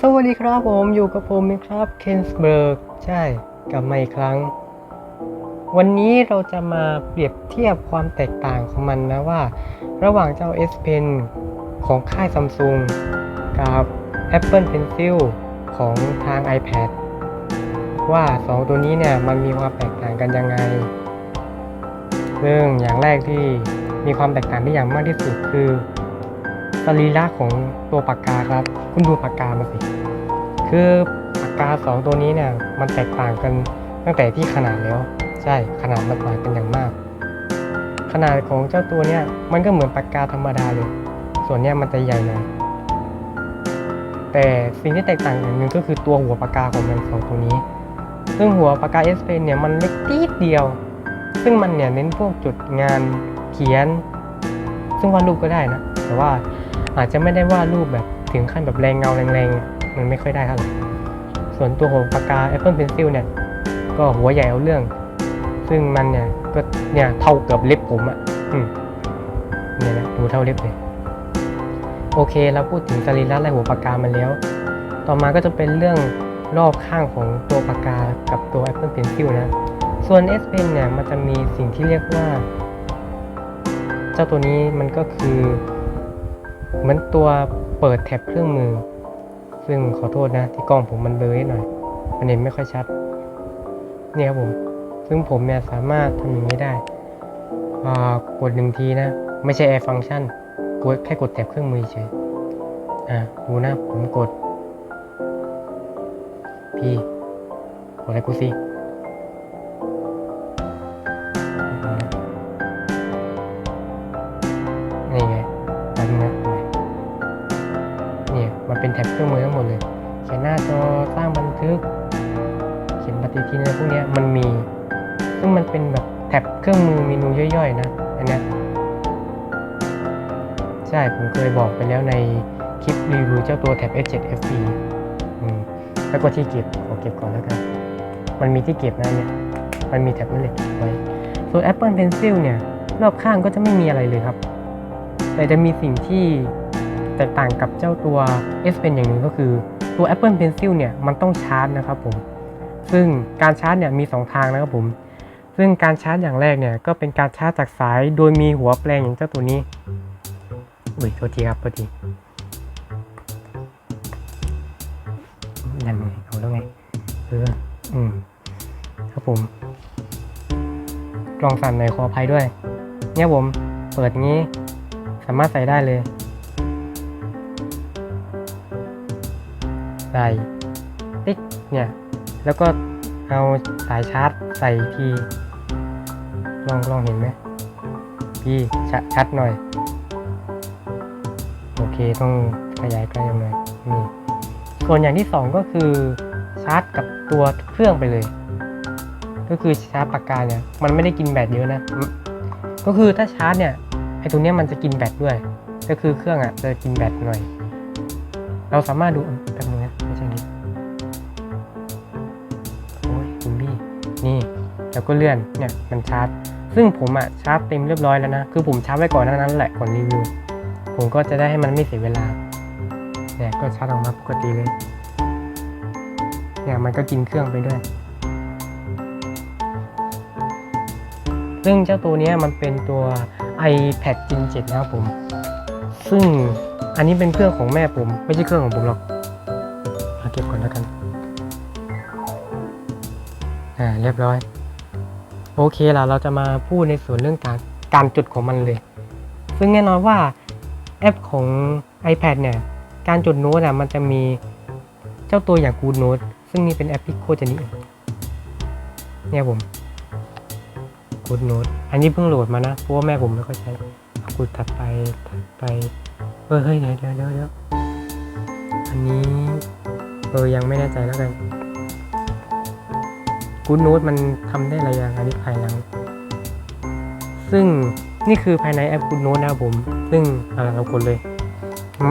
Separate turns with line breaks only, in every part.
สวัสดีครับผมอยู่กับผมนะครับเคนสเบิร์กใช่กลับมาอีกครั้ง วันนี้เราจะมาเปรียบเทียบความแตกต่างของมันนะว่า ระหว่างเจ้า S Pen ของค่าย Samsung กับ Apple Pencil ของทาง iPad ว่า 2 ตัวนี้เนี่ยมันมีความแตกต่างกันยังไง ซึ่งอย่างแรกที่มีความแตกต่างที่อย่างมากที่สุดคือ รีระของตัวปากกาครับ คุณดูปากกามาสิ คือปากกา 2 ตัวนี้เนี่ยมันแตกต่างกันตั้งแต่ที่ขนาดแล้ว ใช่ขนาดมันต่างกันอย่างมาก ขนาดของเจ้าตัวเนี่ยมันก็เหมือนปากกาธรรมดาเลย ส่วนเนี้ยมันจะใหญ่หน่อยแต่สิ่งที่แตกต่างอย่างหนึ่งก็คือตัวหัวปากกาของมันสองตัวนี้ ซึ่งหัวปากกา S Pen เนี่ยมันเล็กนิดเดียว ซึ่งมันเนี่ยเน้นพวกจุดงานเขียน ซึ่งวาดรูปก็ได้นะ แต่ว่า อาจจะไม่ได้วาดรูปแบบถึงขั้นแบบแรงเงาแรงๆ มันไม่ค่อยได้เท่าไหร่ส่วนตัวของปากกา Apple Pencil เนี่ย ก็หัวใหญ่เอาเรื่อง ซึ่งมันเนี่ยก็เนี่ยเท่าเกือบเล็บผมอะ่ะอืมเนี่ยนะดูเท่าเล็บเลย โอเคเราพูดถึงสรีระและหัวปากกามันแล้ว ต่อมาก็จะเป็นเรื่องรอบข้างของตัวปากกากับตัว Apple Pencil นะ ส่วน S Pen เนี่ยมันจะมีสิ่งที่เรียกว่า เจ้าตัวนี้มันก็คือ เหมือนตัวเปิดแท็บเครื่องมือ ซึ่งขอโทษนะ ที่กล้องผมมันเบลอหน่อย มันเห็นไม่ค่อยชัด นี่ครับผม ซึ่งผมเนี่ยสามารถทำอย่างนี้ได้อ่ากดหนึ่งทีนะ ไม่ใช่ Air Function กดแค่กดแท็บเครื่องมือเฉย อะดูนะผมกดพี่กดอะไรกูสิ ตัวแท็บ S7 FE แล้วก็ที่เก็บขอเก็บก่อนแล้วกัน มันมีที่เก็บนะเนี่ย มันมีแท็บเลยเก็บไว้ ส่วน Apple Pencil เนี่ย รอบข้างก็จะไม่มีอะไรเลยครับ แต่จะมีสิ่งที่แตกต่างกับเจ้าตัว S Pen อย่างหนึ่งก็คือตัว Apple Pencil เนี่ย มันต้องชาร์จนะครับผม ซึ่งการชาร์จเนี่ยมี 2 ทางนะครับผม ซึ่งการชาร์จอย่างแรกเนี่ยก็เป็นการชาร์จจากสาย โดยมีหัวแปลงอย่างเจ้าตัวนี้ อุ้ยโทษทีครับโทษที นั่นไงเอาแล้วไงเอออืมครับผมกลองสั่นหน่อยขออภัยด้วย เนี่ยผมเปิดงี้ สามารถใส่ได้เลย ใส่ติ๊กเนี่ย แล้วก็เอาสายชาร์จใส่ทีลองลองเห็นไหมพี่ชชัดหน่อย โอเคต้องขยายใกล้หน่อยนี่ ส่วนอย่างที่สองก็คือชาร์จกับตัวเครื่องไปเลย ก็คือชาร์จปากกาเนี่ยมันไม่ได้กินแบตเยอะนะ ก็คือถ้าชาร์จเนี่ยไอตัวเนี้ยมันจะกินแบตด้วย ก็คือเครื่องอะจะกินแบตหน่อย เราสามารถดูแป๊บนึงนะไม่ใช่นี้โอ้ยคุณพี่นี่แล้วก็เลื่อนเนี่ยมันชาร์จ ซึ่งผมอะชาร์จเต็มเรียบร้อยแล้วนะ คือผมชาร์จไว้ก่อนนานั้นแหละก่อนรีวิว ผมก็จะได้ให้มันไม่เสียเวลา เนี่ก็ชาร์จออกมาปกติเลย เนี่ยมันก็กินเครื่องไปด้วย ซึ่งเจ้าตัวนี้มันเป็นตัว iPad Gen 7 นะครับผม ซึ่งอันนี้เป็นเครื่องของแม่ผม ไม่ใช่เครื่องของผมหรอกมาเก็บก่อนแล้วกัน อ่าเรียบร้อย โอเคล่ะเราจะมาพูดในส่วนเรื่องการการจุดของมันเลย ซึ่งแน่นอนว่าแอปของ iPad เนี่ย การจดโน้ตอะมันจะมีเจ้าตัวอย่าง Good Note ซึ่งนี่เป็นแอปที่โคตรจะนิยมเนี่ยผม Good Note อันนี้เพิ่งโหลดมานะเพราะว่าแม่ผมไม่ค่อยใช้กูถัดไปถัดไปเออเฮ้ยเดี๋ยวเดี๋ยวเดี๋ยวอันนี้เออยังไม่แน่ใจแล้วกัน Good Note มันทำได้อะไรอย่างอันนี้ภายหลัง ซึ่งนี่คือภายในแอป Good Note นะครับผม ซึ่งอ่าเรากดเลย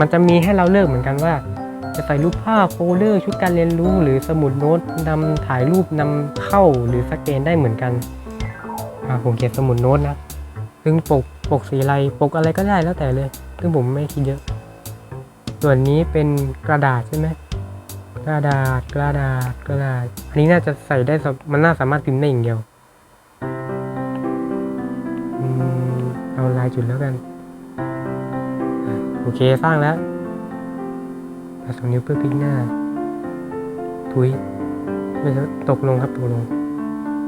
มันจะมีให้เราเลือกเหมือนกันว่า จะใส่รูปภาพโฟลเดอร์ชุดการเรียนรู้หรือสมุดโน้ตนำถ่ายรูปนำเข้าหรือสแกนได้เหมือนกันผมเขียนสมุดโน้ตนะซึ่งปกปกสีอะไรปกอะไรก็ได้แล้วแต่เลย ซึ่งผมไม่คิดเยอะ ส่วนนี้เป็นกระดาษใช่ไหมกระดาษกระดาษกระดาษ อันนี้น่าจะใส่ได้มันน่าสามารถพิมพ์ได้อย่างเดียวเอาลายจุดแล้วกัน อะโอเคสร้างแล้วเอาสองนิ้วเพื่อพลิกหน้า ทุยไม่ตกลงครับตกลง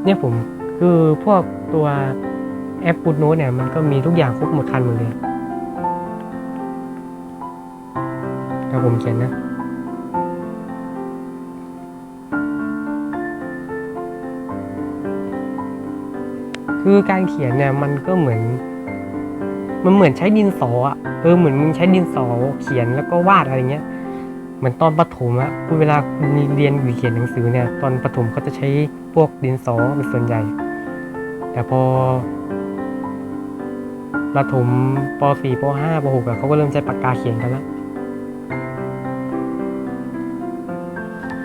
เนี่ยผมคือพวกตัวแอปปูดโน้ตเนี่ยมันก็มีทุกอย่างครบหมดคันหมดเลยถ้าผมเขียนนะคือการเขียนเนี่ยมันก็เหมือน มันเหมือนใช้ดินสออะเออเหมือนมึงใช้ดินสอเขียนแล้วก็วาดอะไรเงี้ยเหมือนตอนประถมอะคุณเวลาคุณเรียนหรือเขียนหนังสือเนี่ย ตอนประถมเขาจะใช้พวกดินสอเป็นส่วนใหญ่ แต่พอประถมป .4 ป .5 ป .6 อะเขาก็เริ่มใช้ปากกาเขียนกันแล้ว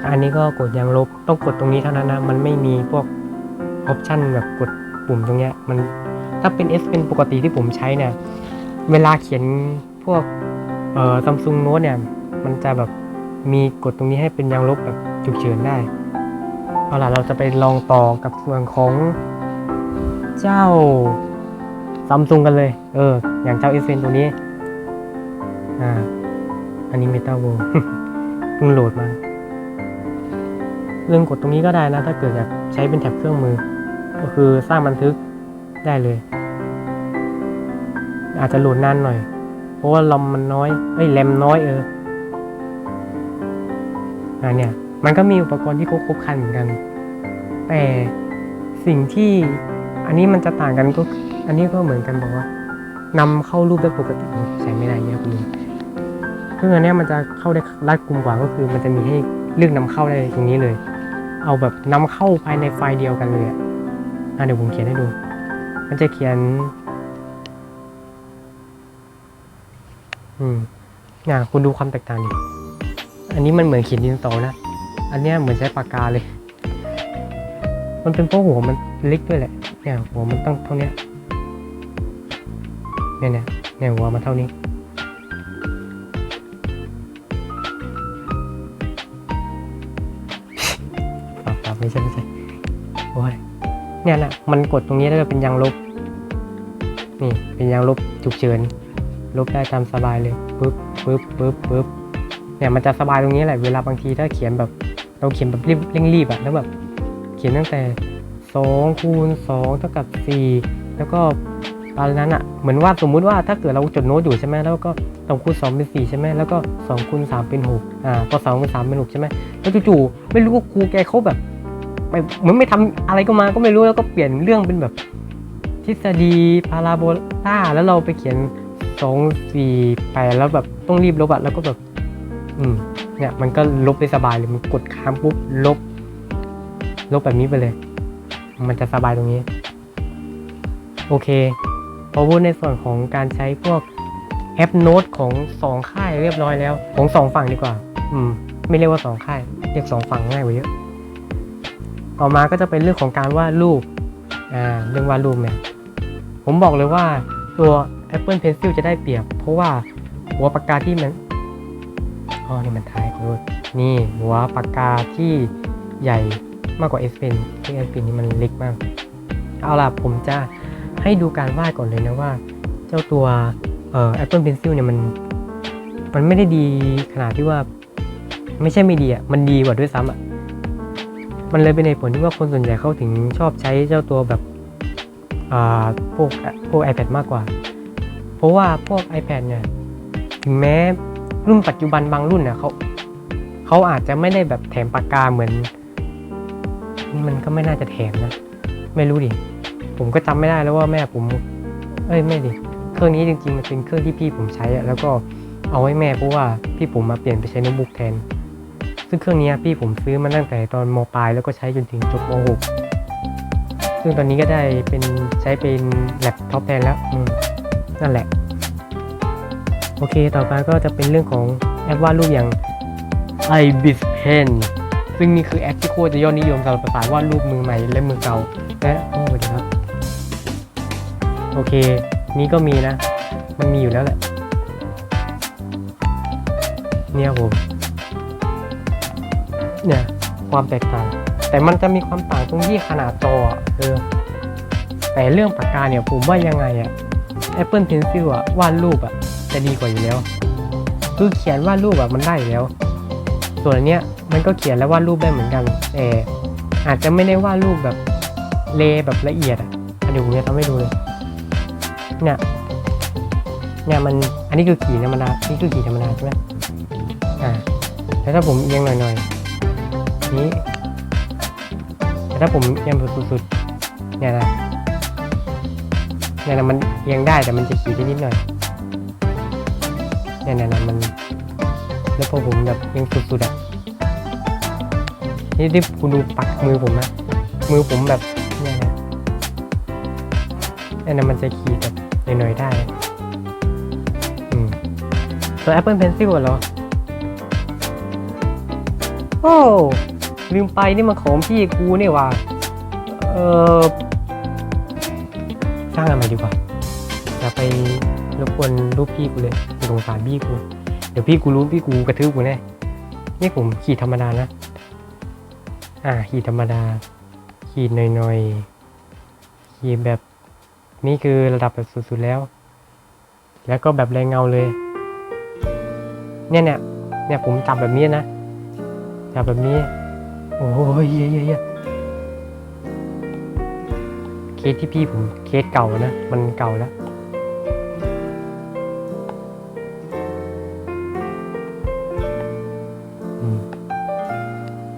อันนี้ก็กดยางลบต้องกดตรงนี้เท่านั้นนะ มันไม่มีพวกออปชันแบบกดปุ่มตรงเนี้ยมัน ถ้าเป็น S เป็นปกติที่ผมใช้เนี่ย เวลาเขียนพวกเอ่อซัมซุงโน้ตเนี่ย มันจะแบบมีกดตรงนี้ให้เป็นยางลบแบบฉุกเฉินได้ เอาล่ะเราจะไปลองต่อกับส่วนของเจ้าซัมซุงกันเลย เออ อย่างเจ้า S ตัวนี้ อ่า อันนี้เมตาโวเพิ่งโหลดมาเรื่องกดตรงนี้ก็ได้นะ ถ้าเกิดอยากใช้เป็นแท็บเครื่องมือ ก็คือสร้างบันทึก ได้เลย อาจจะโหลดนานหน่อย เพราะว่าลอมมันน้อยเอ้ยแรมน้อยเอออ่าเนี่ยมันก็มีอุปกรณ์ที่ครบครบคันเหมือนกัน แต่สิ่งที่อันนี้มันจะต่างกันก็อันนี้ก็เหมือนกันบอกว่านำเข้ารูปได้ปกติใช้ไม่ได้เนี่ยคุณลุงซึ่งอันนี้มันจะเข้าได้รัดกุมกว่าก็คือ มันจะมีให้เลือกนำเข้าได้ตรงนี้เลย เอาแบบนำเข้าภายในไฟล์เดียวกันเลยอะเดี๋ยวผมเขียนให้ดู มันจะเขียน อืมอะคุณดูความแตกต่างดิอันนี้มันเหมือนเขียนดินสอนะ อันเนี้ยเหมือนใช้ปากกาเลย มันเป็นเพราะหัวมันเล็กด้วยแหละ เนี่ยหัวมันตั้งเท่านี้เนี่ยเนี่ยเนี่ยหัวมันเท่านี้ เนี่ยนะมันกดตรงนี้แล้วก็เป็นยางลบ นี่เป็นยางลบฉุกเฉิน ลบได้ตามสบายเลยปึ๊บปึ๊บปึ๊บปึ๊บเนี่ยมันจะสบายตรงนี้แหละเวลาบางทีถ้าเขียนแบบเราเขียนแบบรีบเร่งรีบอะแล้วแบบเขียนตั้งแต่สองคูณสองเท่ากับสี่แล้วก็ตอนนั้นอะเหมือนว่าสมมุติว่าถ้าเกิดเราจดโน้ตอยู่ใช่ไหมแล้วก็สองคูณสองเป็นสี่ใช่ไหมแล้วก็สองคูณสามเป็นหกอ่าพอสองคูณสามเป็นหกใช่ไหมแล้วจู่ๆไม่รู้ว่าครูแกเขาแบบ ไปเหมือนไม่ทำอะไรก็มาก็ไม่รู้แล้วก็เปลี่ยนเรื่องเป็นแบบ ทฤษฎีพาราโบลาแล้วเราไปเขียนสองสี่แปดแล้วแบบต้องรีบลบอะแล้วก็แบบ อืม เนี่ย มันก็ลบได้สบายเลยมันกดค้างปุ๊บลบ ลบแบบนี้ไปเลย มันจะสบายตรงนี้ โอเคพอพูดในส่วนของการใช้พวกแอปโน้ตของสองค่ายเรียบร้อยแล้ว ของสองฝั่งดีกว่า อืม ไม่เรียกว่าสองค่าย เรียกสองฝั่งง่ายกว่าเยอะ ต่อมาก็จะเป็นเรื่องของการวาดรูปอ่าเรื่องวาดรูปเนี่ยผมบอกเลยว่าตัว Apple Pencil จะได้เปรียบ เพราะว่าหัวปากกาที่มันอ๋อนี่มันท้ายขอโทษนี่หัวปากกาที่ใหญ่มากกว่า S Pen ที่ S Pen นี่มันเล็กมาก เอาล่ะผมจะให้ดูการวาดก่อนเลยนะว่า เจ้าตัวเอ่อ Apple Pencil เนี่ยมันมันไม่ได้ดีขนาดที่ว่า ไม่ใช่ไม่ดีอะมันดีกว่าด้วยซ้ำอะ มันเลยเป็นเหตุผลที่ว่าคนส่วนใหญ่เขาถึงชอบใช้เจ้าตัวแบบอ่าพวกพวก iPad มากกว่า เพราะว่าพวก iPad เนี่ยถึงแม้รุ่นปัจจุบันบางรุ่นเนี่ยเขาเขาอาจจะไม่ได้แบบแถมปากกาเหมือนนี่มันก็ไม่น่าจะแถมนะ ไม่รู้ดิ ผมก็จำไม่ได้แล้วว่าแม่ผม เอ้ยไม่ดิเครื่องนี้จริงๆมันเป็นเครื่องที่พี่ผมใช้อะแล้วก็เอาไว้แม่เพราะว่าพี่ผมมาเปลี่ยนไปใช้โน้ตบุ๊กแทน ซึ่งเครื่องนี้พี่ผมซื้อมาตั้งแต่ตอนมปลาย แล้วก็ใช้จนถึงจบมหกซึ่งตอนนี้ก็ได้เป็นใช้เป็นแล็ปท็อปแทนแล้วนั่นแหละ โอเคต่อไปก็จะเป็นเรื่องของแอปวาดรูปอย่าง ibis pen ซึ่งนี่คือแอปที่โคตรจะยอดนิยมสำหรับภาษาวาดรูปมือใหม่และมือเก่าและโอ้สวัสดีครับ โอเค นี่ก็มีนะ มันมีอยู่แล้วแหละเนี่ยผม เนี่ยความแตกต่าง แต่มันจะมีความต่างตรงที่ขนาดจออะเออแต่เรื่องปากกาเนี่ยผมว่ายังไงอะ Apple Pencil อะวาดรูปอะจะดีกว่าอยู่แล้ว คือเขียนวาดรูปอะมันได้อยู่แล้ว ส่วนเนี้ยมันก็เขียนและวาดรูปได้เหมือนกันแต่อาจจะไม่ได้วาดรูปแบบเลแบบละเอียดอะอะเดี๋ยวผมจะทำให้ดูเลยเนี่ยเนี่ยมันอันนี้คือขีดธรรมดานี่คือขีดธรรมดาใช่ไหมอ่าแล้วถ้าผมเอียงหน่อยๆ นี้ แต่ถ้าผมเอียงสุดๆเนี่ยนะเนี่ยนะมันเอียงได้แต่มันจะขีดได้นิดหน่อยเนี่ยนะนะมัน แล้วพอผมแบบเอียงสุดๆอะนี่ที่คุณดูปักมือผมนะมือผมแบบเนี่ยนะเนี่ยนะมันจะขีดแบบหน่อยๆได้อืมส่ว Apple Pencil เหรอโอ้ ลืมไปนี่มันของพี่กูนี่ว่าเออสร้างอันใหม่ดีกว่าอย่าไปรบกวนรูปพี่กูเลยสงสารพี่กู เดี๋ยวพี่กูรู้พี่กูกระทืบกูแน่นี่ผมขีดธรรมดานะ อ่าขีดธรรมดา ขีดหน่อยๆขีดแบบนี่คือระดับแบบสุดๆแล้ว แล้วก็แบบแรงเงาเลย เนี่ยเนี่ยเนี่ยผมจับแบบนี้นะจับแบบนี้ โอ้ยเยเยเยเคสที่พี่ผมเคสเก่านะ มันเก่าแล้ว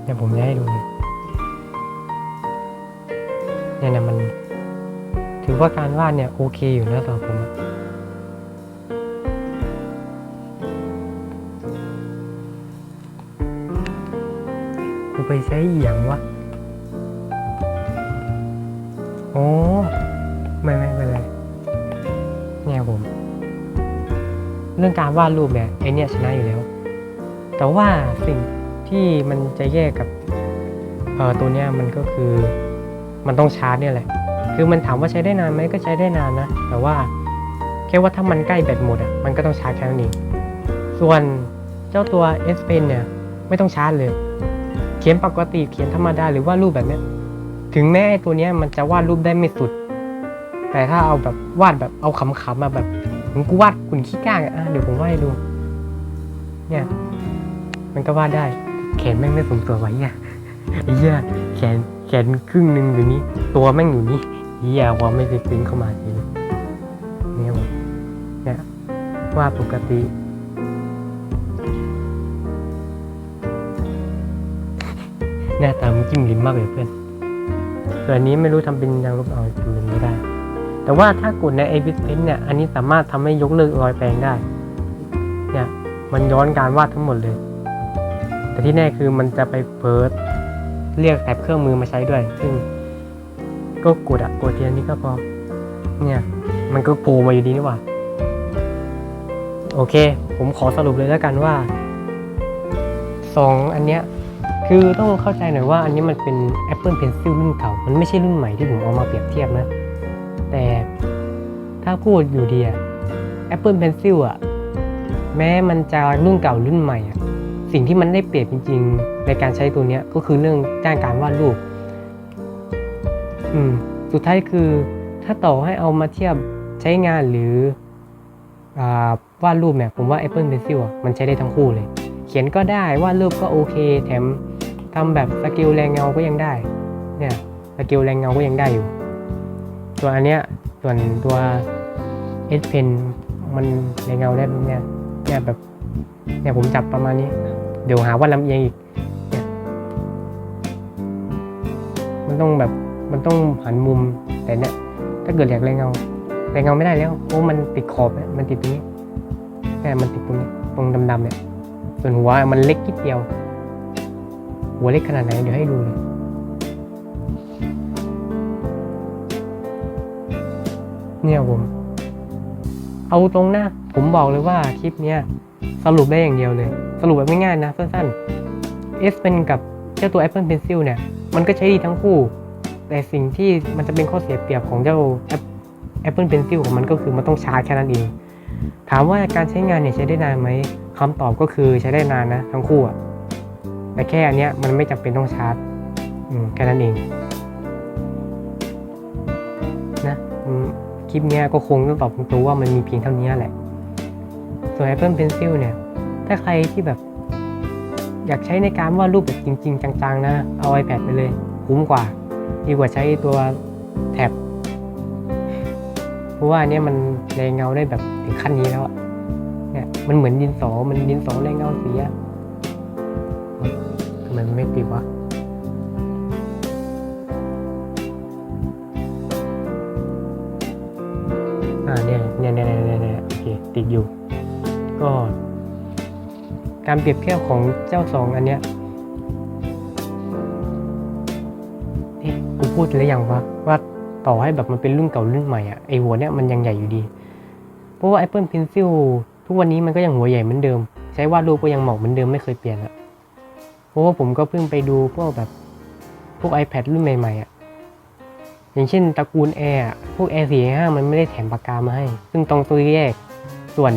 เนี่ยผมจะให้ดูเลยเนี่ยนี่ยมัน ถือว่าการวาดเนี่ยโอเคอยู่นะสำหรับผม ไปใช้อหย่างวะโอ้ไม่ไม่เป็นไรเนี่ยผม เรื่องการวาดรูปเนี่ยไอเนี่ยชนะอยู่แล้ว แต่ว่าสิ่งที่มันจะแยกกับเออตัวเนี้ยมันก็คือมันต้องชาร์จเนี่ยแหละ คือมันถามว่าใช้ได้นานไหมก็ใช้ได้นานนะ แต่ว่าแค่ว่าถ้ามันใกล้แบตหมดอะมันก็ต้องชาร์จแค่นั้ส่วนเจ้าตัว S Pen เนี่ย ไม่ต้องชาร์จเลย เขียนปกติเขียนธรรมดาหรือว่าดรูปแบบเนี้ยถึงแม้ตัวเนี้ยมันจะวาดรูปได้ไม่สุด แต่ถ้าเอาแบบวาดแบบเอาขำๆมาแบบเหมึงกูวาดขุนขี้ก้างอะอะเดี๋ยวผมวาดให้ดู เนี่ย มันก็วาดได้ แขนแม่งไม่สมตัวไว้เนี่ยไอ้เหี้ยแขนแขนครึ่งหนึ่งอยู่นี้ ตัวแม่งอยู่นี่เหี้ยว่าไม่ได้ปริ้นเข้ามาทีเลยเนี่ยเนี่ยวาดปกติ หน้าตามันจิ้มลิ้มมากเลยเพื่อนส่วนนี้ไม่รู้ทำเป็นยางลบเอาจิ้มลิ้มไม่ได้ แต่ว่าถ้ากดใน a b i s Pen เนี่ยอันนี้สามารถทำให้ยกเลิกรอยแปลงได้ เนี่ยมันย้อนการวาดทั้งหมดเลย แต่ที่แน่คือมันจะไปเพิร์เรียกแอปเครื่องมือมาใช้ด้วย ซึ่งก็กดอะกดเทียนนี้ก็พอ เนี่ยมันก็โผล่มาอยู่ดีนี่หว่าโอเค ผมขอสรุปเลยแล้วกันว่าสองอันเนี้ย คือต้องเข้าใจหน่อยว่าอันนี้มันเป็น Apple Pencil รุ่นเก่า มันไม่ใช่รุ่นใหม่ที่ผมเอามาเปรียบเทียบนะ แต่ถ้าพูดอยู่ดีอะ Apple Pencil อะแม้มันจะรุ่นเก่ารุ่นใหม่อะสิ่งที่มันได้เปรียบจริง ๆ ในการใช้ตัวเนี้ยก็คือเรื่องด้านการวาดรูป อืม สุดท้ายคือถ้าต่อให้เอามาเทียบใช้งานหรืออวาดรูปเนี่ยผมว่า Apple Pencil อะมันใช้ได้ทั้งคู่เลย เขียนก็ได้วาดรูปก็โอเค แถม ทำแบบสกิลแรงเงาก็ยังได้ เนี่ยสกิลแรงเงาก็ยังได้อยู่ ส่วนอันเนี้ยส่วนตัว S Pen มันแรงเงาได้แบบเนี่ยเนี่ยแบบเนี่ยผมจับประมาณนี้ เดี๋ยวหาว่าลำเอียงอีกเนี่ยมันต้องแบบมันต้องหันมุมแต่เนี่ยถ้าเกิดอยากแรงเงาแรงเงาไม่ได้แล้วเพราะมันติดขอบเนี่ยมันติดตรงนี้เนี่ยมันติดตรงนี้ตรงดำๆเนี่ยส่วนหัวมันเล็กนิดเดียว หัวเล็กขนาดไหนเดี๋ยวให้ดูเลยเนี่ยผม เอาตรงนะผมบอกเลยว่าคลิปเนี้ยสรุปได้อย่างเดียวเลย สรุปแบบง่ายๆนะสั้นๆ S Pen กับเจ้าตัว Apple Pencil เนี่ย มันก็ใช้ดีทั้งคู่ แต่สิ่งที่มันจะเป็นข้อเสียเปรียบของเจ้า Apple Pencil ของมันก็คือมันต้องชาร์จแค่นั้นเอง ถามว่าการใช้งานเนี่ยใช้ได้นานไหมคำตอบก็คือใช้ได้นานนะทั้งคู่อะ แต่แค่อันเนี้ยมันไม่จำเป็นต้องชาร์จแค่นั้นเองนะคลิปเนี้ยก็คงต้องตอบตรงๆว่ามันมีเพียงเท่านี้แหละ ส่วน Apple Pencil เนี่ย ถ้าใครที่แบบ อยากใช้ในการวาดรูปแบบจริง ๆ จังๆ นะ เอา iPad ไปเลย คุ้มกว่า ดีกว่าใช้ตัวแท็บเพราะว่าเนี้ยมันแรงเงาได้แบบถึงขั้นนี้แล้วอะเนี่ยมันเหมือนดินสอมันดินสอแรงเงาสีอ ไม่ติดวะอ่าเนี่ยเนี่ยเนี่ยเนี่ยเนี่ยโอเคติดอยู่ ก็ การเปรียบเทียบของเจ้าสองอันเนี้ยเอ๊ะกูพูดหรือยังวะว่าต่อให้แบบมันเป็นรุ่นเก่ารุ่นใหม่อะไอหัวเนี้ยมันยังใหญ่อยู่ดี เพราะว่า Apple Pencil ทุกวันนี้มันก็ยังหัวใหญ่เหมือนเดิม ใช้วาดรูปก็ยังเหมาะเหมือนเดิมไม่เคยเปลี่ยนอะ ราะว่าผมก็เพิ่งไปดูพวกแบบพวก iPad รุ่นใหม่ๆอะอย่างเช่นตระกูล Air อะพวก Air 4 5มันไม่ได้แถมปากกามาให้ ซึ่งต้องซื้อแยกส่วน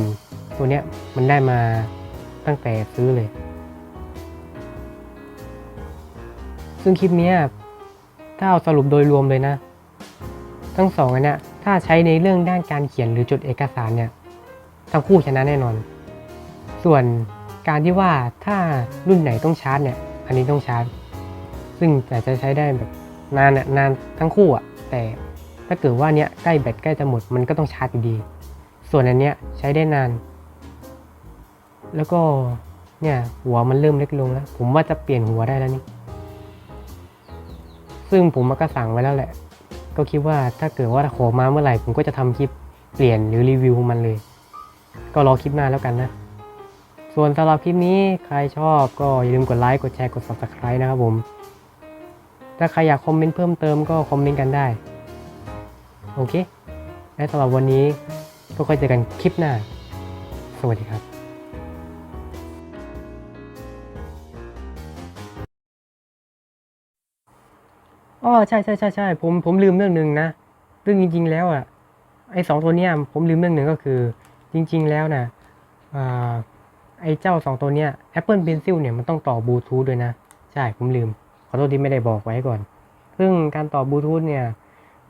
ตัวเนี้ยมันได้มาตั้งแต่ซื้อเลย ซึ่งคลิปเนี้ยถ้าเอาสรุปโดยรวมเลยนะ ทั้งสองอันเนี้ยถ้าใช้ในเรื่องด้านการเขียนหรือจดเอกสารเนี่ย ทั้งคู่ชนะแน่นอน ส่วน การที่ว่าถ้ารุ่นไหนต้องชาร์จเนี่ย อันนี้ต้องชาร์จ ซึ่งแต่จะใช้ได้แบบนานนานทั้งคู่อะแต่ถ้าเกิดว่าเนี้ยใกล้แบตใกล้จะหมดมันก็ต้องชาร์จอยู่ดี ส่วนอันเนี้ยใช้ได้นาน แล้วก็เนี่ยหัวมันเริ่มเล็กลงแล้ว ผมว่าจะเปลี่ยนหัวได้แล้วนี่ ซึ่งผมก็สั่งไว้แล้วแหละ ก็คิดว่าถ้าเกิดว่าขอมาเมื่อไหร่ผมก็จะทำคลิปเปลี่ยนหรือรีวิวมันเลย ก็รอคลิปหน้าแล้วกันนะ ส่วนสำหรับคลิปนี้ใครชอบก็อย่าลืมกดไลค์กดแชร์กด subscribe นะครับผม ถ้าใครอยากคอมเมนต์เพิ่มเติมก็คอมเมนต์กันได้ โอเค และสำหรับวันนี้ก็ค่อยเจอกันคลิปหน้า สวัสดีครับอ๋อใช่ใช่ใช่ใช่ผมผมลืมเรื่องหนึ่งนะซึ่งจริง ๆ แล้วอะไอ้สองตัวเนี้ยผมลืมเรื่องหนึ่งก็คือ จริง ๆ แล้วนะอ่า ไอ้เจ้าสองตัวเนี้ย Apple Pencil เนี่ยมันต้องต่อบลูทูธด้วยนะ ใช่ผมลืม ขอโทษที่ไม่ได้บอกไว้ก่อน ซึ่งการต่อบลูทูธเนี่ย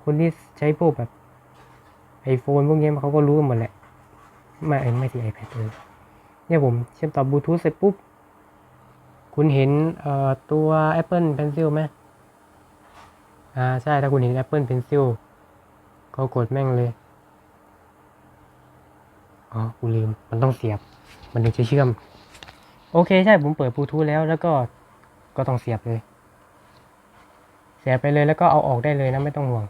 คนที่ใช้พวกแบบไอโฟนพวกนี้เขาก็รู้กันหมดแหละไม่เอ้ยไม่ใช่ iPad เลยเนี่ยผมเชื่อมต่อบลูทูธเสร็จปุ๊บ คุณเห็นเอ่อตัว Apple Pencil ไหมอ่าใช่ถ้าคุณเห็น Apple Pencil ก็กดแม่งเลย อ๋อ กูลืม มันต้องเสียบ มันถึงจะเชื่อม โอเคใช่ผมเปิดบลูทูธแล้วแล้วก็ก็ต้องเสียบเลย เสียบไปเลยแล้วก็เอาออกได้เลยนะไม่ต้องห่วง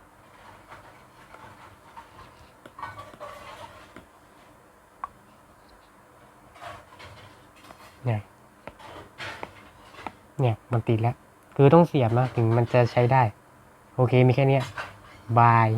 เนี่ย เนี่ยมันติดแล้ว คือต้องเสียบนะถึงมันจะใช้ได้ โอเคมีแค่เนี้ยบาย